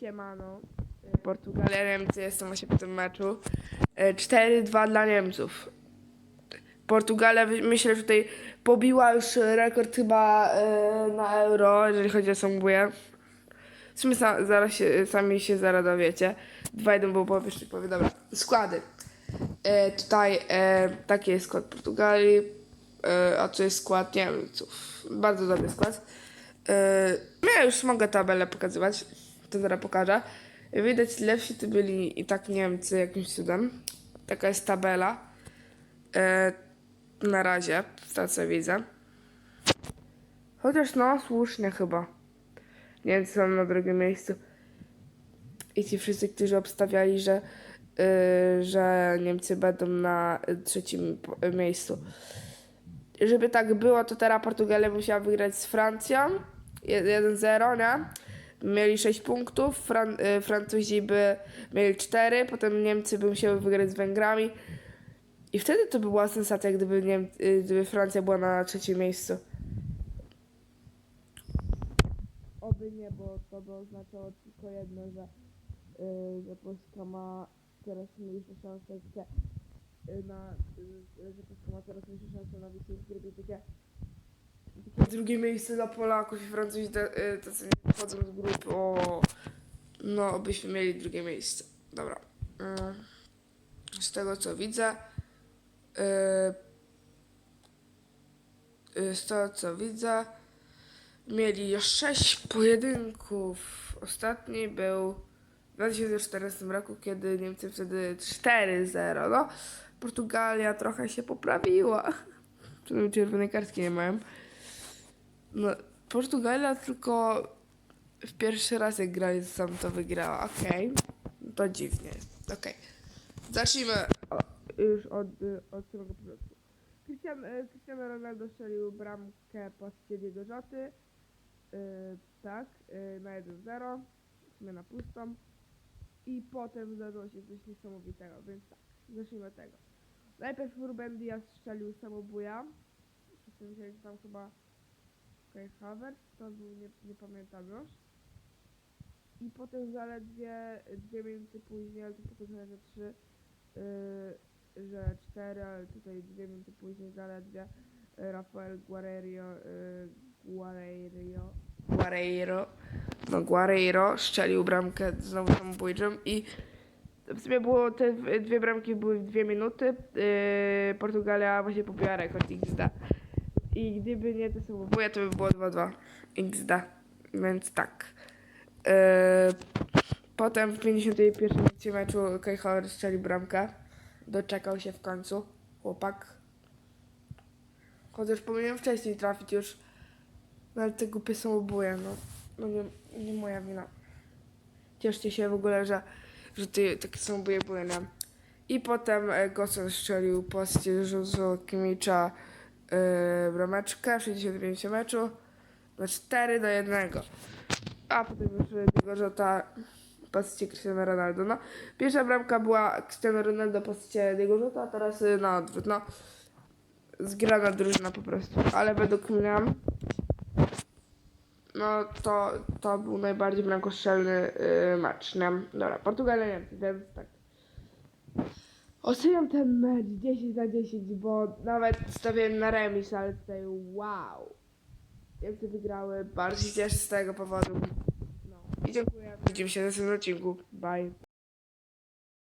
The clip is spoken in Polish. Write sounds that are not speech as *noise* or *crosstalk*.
Siemano. Y, Portugalia, Niemcy, jestem właśnie po tym meczu. Y, 4-2 dla Niemców. Portugalia, myślę, że tutaj pobiła już rekord chyba y, na euro, jeżeli chodzi o samobóje. W sumie sa, zaraz się, sami się zaraz dowiecie. 2-1 był po wyższej powie. Dobra, składy. E, tutaj e, taki jest skład Portugalii, e, a tu jest skład Niemców. Bardzo dobry skład. E, no ja już mogę tabelę pokazywać, to zaraz pokażę. Widać, lepsi to byli i tak Niemcy jakimś cudem. Taka jest tabela. E, na razie, tego co widzę. Chociaż no, słusznie chyba. Niemcy są na drugim miejscu. I ci wszyscy, którzy obstawiali, że, y, że Niemcy będą na trzecim miejscu. Żeby tak było, to teraz Portugalia musiała wygrać z Francją. Je- 1-0, nie? Mieli 6 punktów, Fran y, Francuzi by mieli 4, potem Niemcy by musiały wygrać z Węgrami. I wtedy to by była sensacja, gdyby, Niem y, gdyby Francja była na trzecim miejscu. Oby nie, bo to by oznaczało tylko jedno, że, y, że Polska ma coraz mniejsze szanse y, na, y, że Polska ma coraz mniejsze szanse na wyjście takie drugie miejsce dla Polaków i Francuzi y, tacy nie wchodzą z grupy. O, no, obyśmy mieli drugie miejsce. Dobra. Mm. Z tego co widzę, y, y, z tego co widzę, mieli 6 pojedynków. Ostatni był w 2014 roku, kiedy Niemcy wtedy 4-0. No, Portugalia trochę się poprawiła. *laughs* Czerwonej kartki nie mają. No, Portugalia tylko w pierwszy raz jak grali, sam to wygrała. Okej. To dziwnie. Okej. Zacznijmy o, już od, y, od samego początku. Cristiano, e, Cristiano Ronaldo strzelił bramkę po jego rzoty. Yy, tak, yy, na 1-0, w sumie na pustą. I potem zdarzyło się coś niesamowitego, więc tak, zacznijmy od tego. Najpierw Ruben Diaz strzelił samobuja. Wszyscy myśleli, że tam chyba Havertz, to był, nie, nie pamiętam już. I potem zaledwie dwie minuty później, ale to pokazane, że trzy, yy, że cztery, ale tutaj dwie minuty później zaledwie yy, Rafael Guerreiro, yy, Guerreiro, no Guerreiro strzelił bramkę znowu samobójczą i w sumie było te dwie bramki były w dwie minuty. Yy, Portugalia właśnie pobiła rekord XD. I gdyby nie te samobóje, to by było 2-2 XD. Więc tak. Yy, potem w 51 minucie meczu Kai Havertz strzelił bramkę. Doczekał się w końcu. Chłopak. Chociaż powinienem wcześniej trafić już. No ale te głupie samobóje, no. No nie, nie moja wina. Cieszcie się w ogóle, że, że ty, takie samobóje były, nie? I potem e, Gosson strzelił po stylu Kimicza e, brameczkę w 65 meczu na 4 do 1. A potem już tego Jota postacie Cristiano Ronaldo. No, pierwsza bramka była Cristiano Ronaldo postacie Diego Jota, a teraz y, na odwrót. No, zgrana drużyna po prostu. Ale według mnie no to, to był najbardziej bramkostrzelny y, mecz, nie? Dobra, Portugalia Niemcy, więc tak. Oceniam ten mecz 10 na 10, bo nawet stawiałem na remis, ale tutaj wow. Niemcy wygrały, się cieszę z tego powodu. No i dziękuję. Widzimy się w następnym odcinku. Bye.